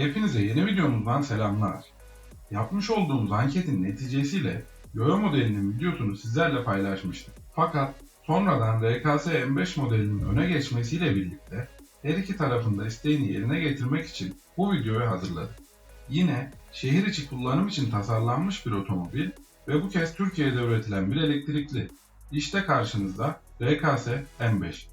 Hepinize yeni videomuzdan selamlar. Yapmış olduğumuz anketin neticesiyle Yoyo modelinin videosunu sizlerle paylaşmıştık. Fakat sonradan RKS M5 modelinin öne geçmesiyle birlikte her iki tarafında isteğini yerine getirmek için bu videoyu hazırladık. Yine şehir içi kullanım için tasarlanmış bir otomobil ve bu kez Türkiye'de üretilen bir elektrikli. İşte karşınızda RKS M5.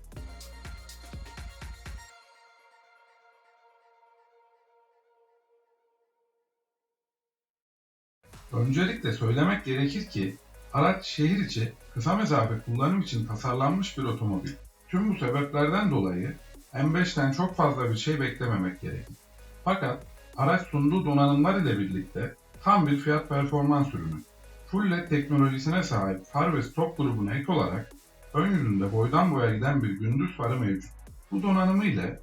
Öncelikle söylemek gerekir ki araç şehir içi kısa mesafe kullanım için tasarlanmış bir otomobil. Tüm bu sebeplerden dolayı M5'ten çok fazla bir şey beklememek gerekir. Fakat araç sunduğu donanımlar ile birlikte tam bir fiyat performans ürünü. Full LED teknolojisine sahip far ve stop grubuna ek olarak ön yüzünde boydan boya giden bir gündüz farı mevcut. Bu donanımı ile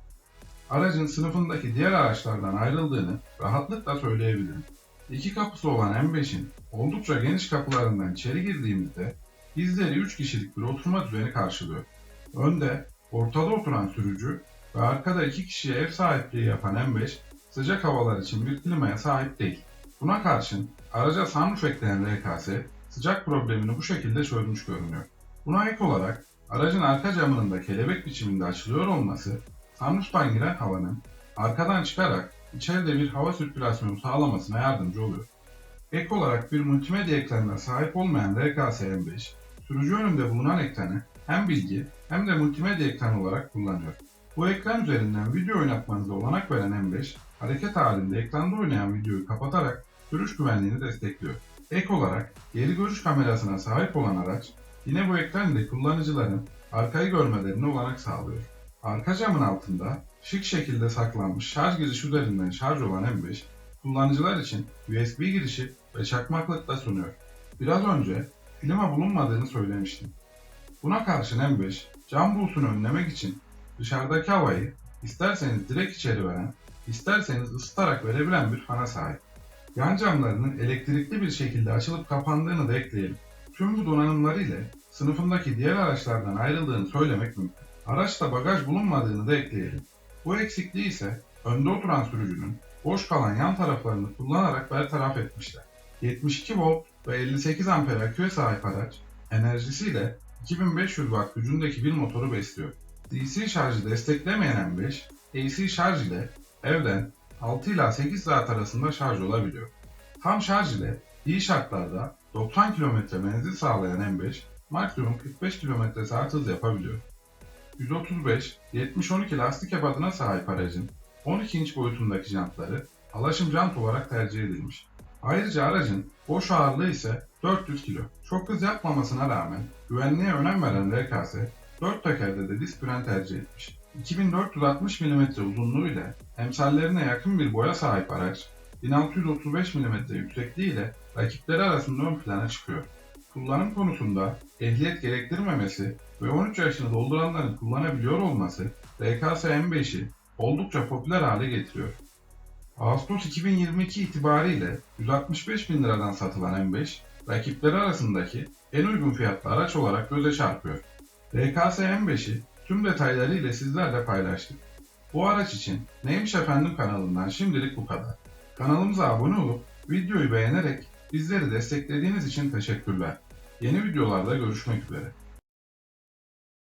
aracın sınıfındaki diğer araçlardan ayrıldığını rahatlıkla söyleyebilirim. İki kapısı olan M5'in oldukça geniş kapılarından içeri girdiğimizde bizleri 3 kişilik bir oturma düzeni karşılıyor. Önde ortada oturan sürücü ve arkada 2 kişiye ev sahipliği yapan M5 sıcak havalar için bir klimaya sahip değil. Buna karşın araca sunroof ekleyen RKS sıcak problemini bu şekilde çözmüş görünüyor. Buna ek olarak aracın arka camının da kelebek biçiminde açılıyor olması sunroof'tan giren havanın arkadan çıkarak içeride bir hava sirkülasyonu sağlamasına yardımcı oluyor. Ek olarak bir multimedya ekranına sahip olmayan RKS M5, sürücü önünde bulunan ekranı hem bilgi hem de multimedya ekranı olarak kullanıyor. Bu ekran üzerinden video oynatmanıza olanak veren M5, hareket halinde ekranda oynayan videoyu kapatarak sürüş güvenliğini destekliyor. Ek olarak geri görüş kamerasına sahip olan araç, yine bu ekran ile kullanıcıların arkayı görmelerine olanak sağlıyor. Arka camın altında şık şekilde saklanmış şarj girişi üzerinden şarj olan M5, kullanıcılar için USB girişi ve çakmaklık da sunuyor. Biraz önce klima bulunmadığını söylemiştim. Buna karşın M5, cam buğusunu önlemek için dışarıdaki havayı isterseniz direkt içeri veren, isterseniz ısıtarak verebilen bir fana sahip. Yan camlarının elektrikli bir şekilde açılıp kapandığını da ekleyelim. Tüm bu donanımlar ile sınıfındaki diğer araçlardan ayrıldığını söylemek mümkün. Araçta bagaj bulunmadığını da ekleyelim. Bu eksikliği ise önde oturan sürücünün boş kalan yan taraflarını kullanarak bertaraf etmişler. 72 volt ve 58 amper aküye sahip araç enerjisiyle 2500 watt gücündeki bir motoru besliyor. DC şarjı desteklemeyen M5, AC şarj ile evden 6 ila 8 saat arasında şarj olabiliyor. Tam şarj ile iyi şartlarda 90 km menzil sağlayan M5 maksimum 45 km saat hız yapabiliyor. 135 70-12 lastik ebatına sahip aracın 12 inç boyutundaki jantları alaşım jant olarak tercih edilmiş. Ayrıca aracın boş ağırlığı ise 400 kg. Çok hız yapmamasına rağmen güvenliğe önem veren RKS 4 tekerde de disk fren tercih etmiş. 2460 mm uzunluğu ile emsallerine yakın bir boya sahip araç 1635 mm yüksekliği ile rakipleri arasında ön plana çıkıyor. Kullanım konusunda ehliyet gerektirmemesi ve 13 yaşını dolduranların kullanabiliyor olması RKS M5'i oldukça popüler hale getiriyor. Ağustos 2022 itibariyle 165 bin liradan satılan M5, rakipleri arasındaki en uygun fiyatlı araç olarak göze çarpıyor. RKS M5'i tüm detaylarıyla sizlerle paylaştık. Bu araç için Neymiş Efendim kanalından şimdilik bu kadar. Kanalımıza abone olup videoyu beğenerek bizleri desteklediğiniz için teşekkürler. Yeni videolarda görüşmek üzere.